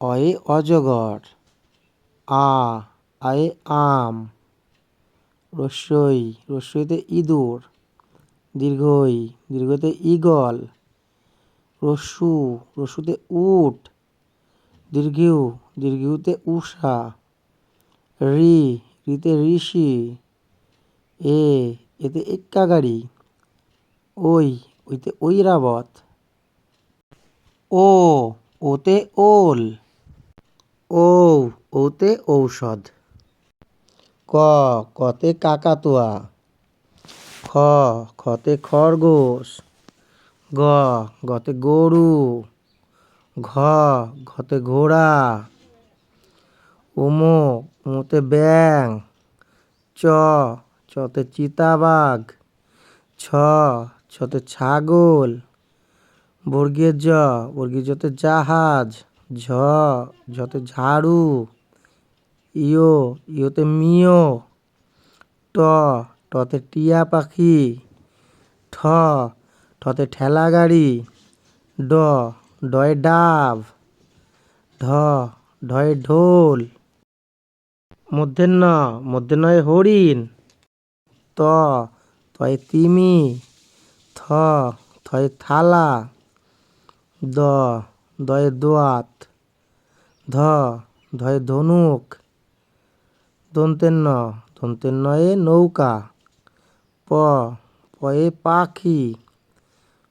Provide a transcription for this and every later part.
অয়ে অজগর। আ আয়ে আম। রস্যই, রস্যইতে ইঁদুর। দীর্ঘই, দীর্ঘতে ঈগল। রস্যু, রস্যুতে উট। দীর্ঘিউ, দীর্ঘিউতে উষা। রি, রিতে ঋষি। এ, এতে এক্কা গাড়ি ওই, ওইতে ঐরাবত। ও ওতে ওল। ও, ওতে ঔষধ। ক, কতে কাকাতুয়া। খ, খতে খরগোশ। গ, গতে গরু। ঘ, ঘতে ঘোড়া। উমো উমোতে ব্যাং চ, চতে চিতাবাঘ। ছ ছতে ছাগল। বর্গীয় জ, বর্গীয় জতে জাহাজ, ঝ ঝতে ঝাড়ু, ইয়, ইয়তে মিয়, ট, টতে টিয়া পাখি, ঠ ঠতে ঠেলা গাড়ি, ড, ডয়ে ডাব ঢ ঢয়ে ঢোল মধ্যের ন, মধ্যে নয় হরিণ, ত, তয় তিমি, থ, থয়ে থালা দ, দয়ে দোয়াত, ধ, ধয়ে ধনুক দন্তের ন দন্তের নয়ে নৌকা, প, পয়ে পাখি,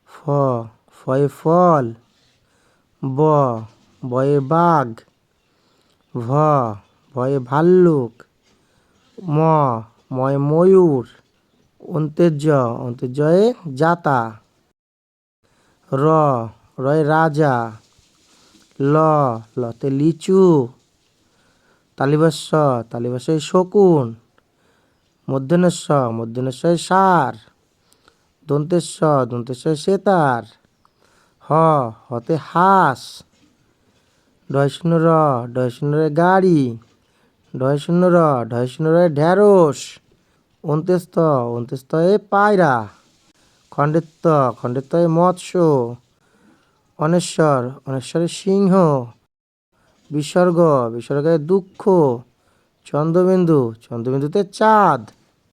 ফ, ফয়ে ফল, ব, বয়ে বাঘ, ভ ভয়ে ভাল্লুক, ম, ময় ময়ূর অন্তেজ অন্তেজয়ে জাতা র রয় রাজা। ল লতে লিচু। তালিবাস্য তালিবাস্যয় শকুন। মধ্যনেশ্ব মধ্যনেশ্বয় সার। দন্তেশ্ব দন্তেশ্বয় সেতার। হ, হতে হাঁস। ডয় শূন্য র ডয় শূন্য রে গাড়ি। ডয় শূন্য র ডয় শূন্য রে ঢেঁড়স। অন্ত্যস্ত এ পায়রা। খণ্ডেত্ব এ মৎস্য। অনেশ্বর অনেশ্বরের সিংহ বিসর্গ বিসর্গের দুঃখ চন্দ্রবিন্দু চন্দ্রবিন্দুতে চাঁদ।